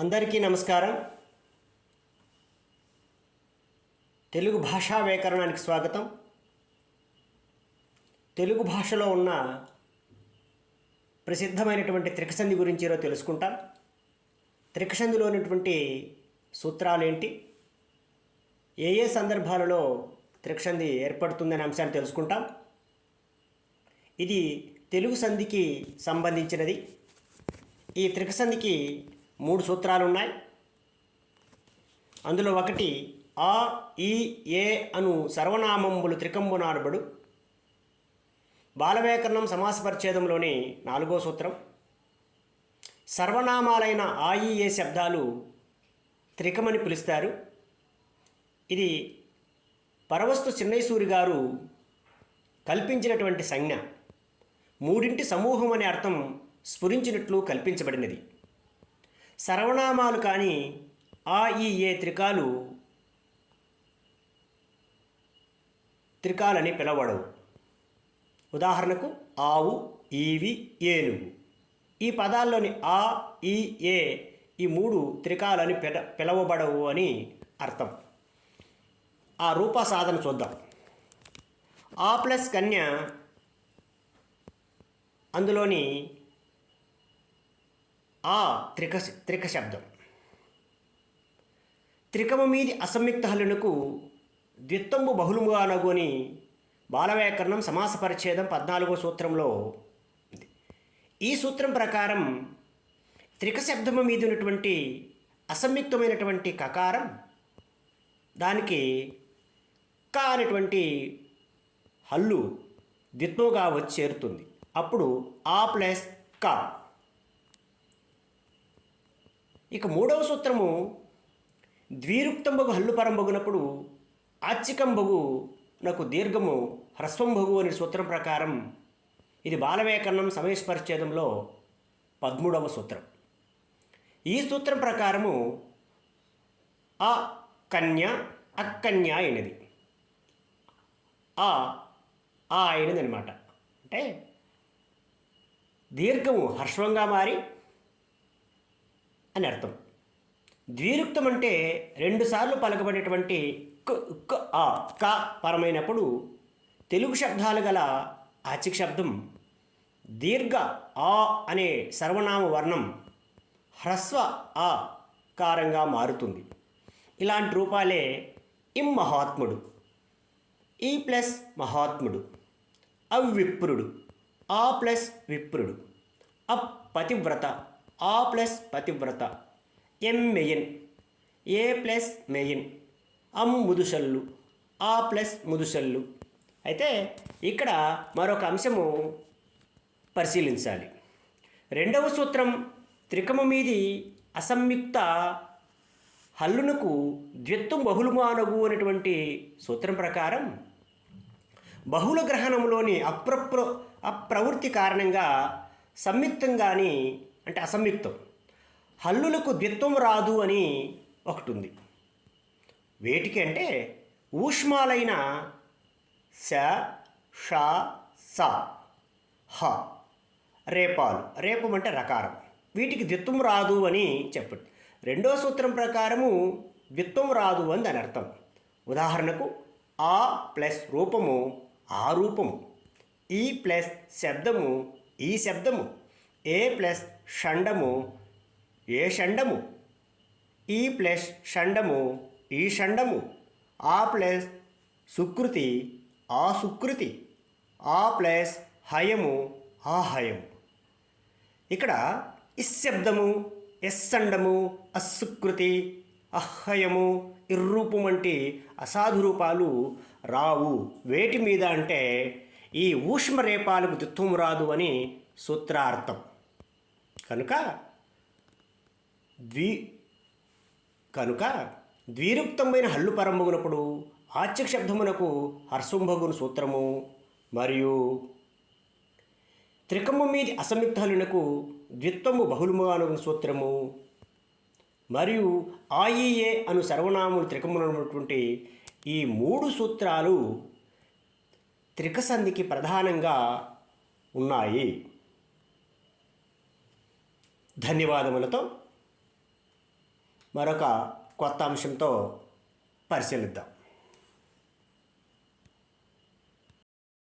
అందరికీ నమస్కారం. తెలుగు భాషా వ్యాకరణానికి స్వాగతం. తెలుగు భాషలో ఉన్న ప్రసిద్ధమైనటువంటి త్రికసంధి గురించి ఈరోజు తెలుసుకుంటాం. త్రికసంధిలో ఉన్నటువంటి సూత్రాలు ఏంటి ఏ ఏ సందర్భాలలో త్రికసంధి ఏర్పడుతుందనే అంశాన్ని తెలుసుకుంటాం. ఇది తెలుగు సంధికి సంబంధించినది. ఈ త్రికసంధికి మూడు సూత్రాలు ఉన్నాయి అందులో ఒకటి ఆ ఈ ఏ అను సర్వనామంబులు త్రికంబునాడబడు బాలవ్యాకరణం సమాసపరిచ్ఛేదంలోని నాలుగో సూత్రం. సర్వనామాలైన ఆ ఈ ఏ శబ్దాలు త్రికమని పిలుస్తారు. ఇది పరవస్తు చిన్నైసూరి గారు కల్పించినటువంటి సంజ్ఞ. మూడింటి సమూహం అనే అర్థం స్ఫురించినట్లు కల్పించబడినది. సర్వనామాలు కానీ ఆ ఈ ఏ త్రికాలు త్రికాలని పిలవడవు. ఉదాహరణకు ఆవు ఈవి ఏనుగు. ఈ పదాల్లోని ఆ ఈ ఏ ఈ మూడు త్రికాలని పిల పిలవబడవు అని అర్థం. ఆ రూప సాధన చూద్దాం. ఆ ప్లస్ కన్య అందులోని ఆ త్రిక త్రిక శబ్దం త్రికము మీది అసంయుక్త హల్లునకు ద్విత్తంబు బహుళముగా అనగోని బాలవ్యాకరణం సమాస పరిచ్ఛేదం పద్నాలుగో సూత్రంలో ఉంది. ఈ సూత్రం ప్రకారం త్రిక శబ్దము మీద ఉన్నటువంటి అసంయుక్తమైనటువంటి కకారం దానికి క అనేటువంటి హల్లు ద్విత్వగా వచ్చి చేరుతుంది అప్పుడు ఆ ప్లస్ క. ఇక మూడవ సూత్రము ద్వీరుక్తంబగు హల్లు పరంబగునప్పుడు ఆచ్చికంబగు నాకు దీర్ఘము హ్రస్వంభగు అనే సూత్రం ప్రకారం ఇది బాలవేకన్నం సమేశ పరిచ్ఛేదంలో పదమూడవ సూత్రం. ఈ సూత్రం ప్రకారము ఆ కన్య అక్కన్య అయినది. ఆ ఆ అయినది అనమాట అంటే దీర్ఘము హర్షంగా మారి అని అర్థం. ద్విరుక్తం అంటే రెండుసార్లు పలకబడేటువంటి క క ఆ క పరమైనప్పుడు తెలుగు శబ్దాలు గల ఆచిక్ శబ్దం దీర్ఘ ఆ అనే సర్వనామ వర్ణం హ్రస్వ ఆ కారంగా మారుతుంది. ఇలాంటి రూపాలే ఇం మహాత్ముడు ఈ ప్లస్ మహాత్ముడు అవిప్రుడు ఆ ప్లస్ విప్రుడు అప్ పతివ్రత ఆ ప్లస్ పతివ్రత ఎం మెయిన్ ఏ ప్లస్ మెయిన్ అమ్ ముదుసల్లు ఆ ప్లస్ ముదుసల్లు అయితే ఇక్కడ మరొక అంశము పరిశీలించాలి. రెండవ సూత్రం త్రికము మీది అసంయుక్త హల్లునకు ద్విత్వం బహుళమానగు అనేటువంటి సూత్రం ప్రకారం బహుళ గ్రహణంలోని అప్రప్ర అప్రవృత్తి కారణంగా సంయుక్తంగాని అంటే అసంయుక్తం. హల్లులకు ద్విత్వం రాదు అని ఒకటి ఉంది వేటికి అంటే ఊష్మాలైన స ష స హ రేపాలు. రేపం అంటే రకారం. వీటికి ద్విత్వం రాదు అని చెప్పండి. రెండో సూత్రం ప్రకారము ద్విత్వం రాదు అని దాని అర్థం. ఉదాహరణకు ఆ ప్లస్ రూపము ఆ రూపము ఈ ప్లస్ శబ్దము ఈ శబ్దము ఏ ప్లస్ షండము ఏ షండము? ఈ ప్లస్ షండము ఈ షండము. ఆ ప్లస్ సుకృతి ఆ సుకృతి. ఆ ప్లస్ హయము ఆ హయము. ఇక్కడ ఇశ్శబ్దము ఎస్సండము అసుకృతి అహయము ఇర్రూపం వంటి అసాధు రూపాలు రావు. వేటి మీద అంటే ఈ ఊష్మరేపాలకు రేపాలకు రాదు అని సూత్రార్థం. కనుక ద్వి కనుక ద్విరుక్తమైన హల్లు పరంభగునప్పుడు ఆచ్యక శబ్దమునకు హర్షంభగును సూత్రము మరియు త్రికము మీది అసంయుక్త హల్లునకు ద్విత్వము బహుళముగాను సూత్రము మరియు ఆయిఏ అను సర్వనామములు త్రికమునటువంటి ఈ మూడు సూత్రాలు త్రికసంధికి ప్రధానంగా ఉన్నాయి. ధన్యవాదములతో మరొక కొత్త అంశంతో పరిశీలిద్దాం.